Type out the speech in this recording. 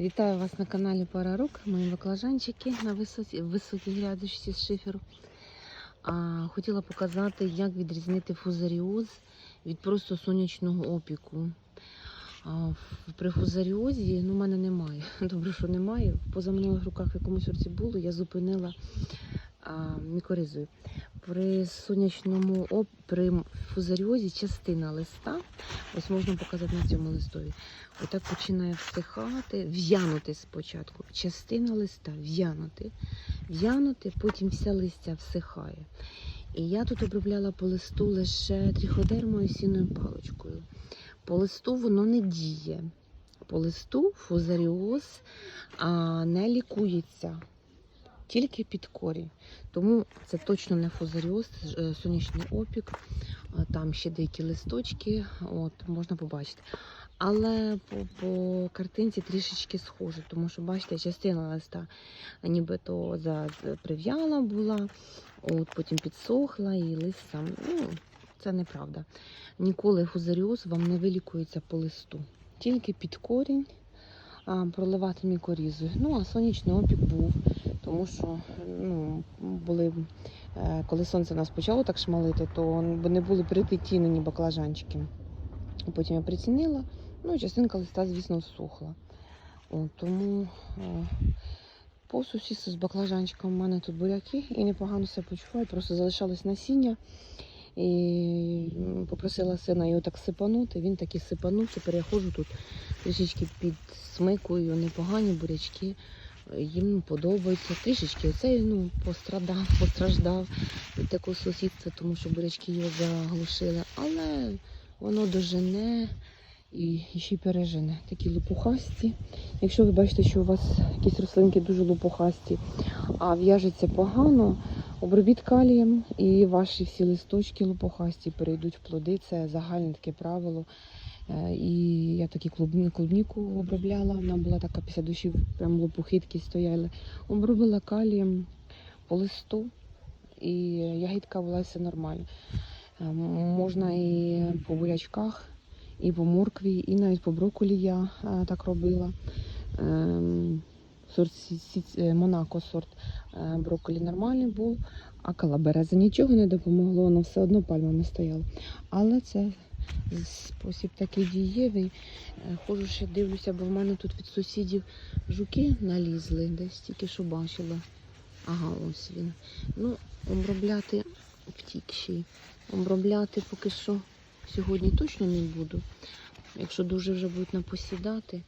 Вітаю вас на каналі Пара Рук. Мої баклажанчики на висоті, високій грядочці з шиферу. А, хотіла показати, як відрізнити фузаріоз від просто сонячного опіку. А, при фузаріозі ну, в мене немає. Добре, що немає. В позаминулих руках в якомусь році було, я зупинила мікоризою. При сонячному оп... фузаріозі частина листа, ось можна показати на цьому листові. Отак починає всихати, в'янути спочатку. Частина листа в'янути, в'янути, потім вся листя всихає. І я тут обробляла по листу лише тріходермою сіною паличкою. По листу воно не діє. По листу фузаріоз а, не лікується. Тільки під корінь. Тому це точно не фузаріоз, е, сонячний опік. Там ще деякі листочки, от, можна побачити. Але по, по картинці трішечки схоже, тому що, бачите, частина листа нібито прив'яла була, от, потім підсохла і лист сам. Ну, це неправда. Ніколи фузаріоз вам не вилікується по листу. Тільки під корінь проливати мікорізою. Ну, а сонячний опік був, тому що ну, були, е, коли сонце нас почало так шмалити, то вони були притетінені баклажанчики. Потім я прицінила, ну і частинка листа, звісно, всухла. О, тому е, по сусідству з баклажанчиком у мене тут буряки і непогано себе почуваю, просто залишалось насіння. І попросила сина його так сипанути. Він так і сипанув. Тепер я ходжу тут трішечки під смикою, непогані бурячки. Їм подобається. Трішечки оцей ну, пострадав, постраждав від такого сусідства, тому що бурячки його заглушили. Але воно дожене і ще й пережене. Такі лопухасті. Якщо ви бачите, що у вас якісь рослинки дуже лопухасті, а в'яжеться погано, обробіть калієм і ваші всі листочки лопухасті перейдуть в плоди. Це загальне таке правило. Е, І я такі клубні, клубніку обробляла. Вона була така після душів, прям лопухи такі стояли. Обробила калієм по листу, і ягідка була все нормально. Е, Можна і по бурячках, і по моркві, і навіть по брокколі я е, так робила. Сорт е, Монако сорт е, брокколі нормальний був, а калабереза нічого не допомогло, воно все одно пальмами стояло. Але це спосіб такий дієвий. Е, Ходжу ще дивлюся, бо в мене тут від сусідів жуки налізли, десь тільки що бачила. Ага, ось він. Ну, обробляти втік ще й. Обробляти поки що сьогодні точно не буду. Якщо дуже вже будуть напосідати,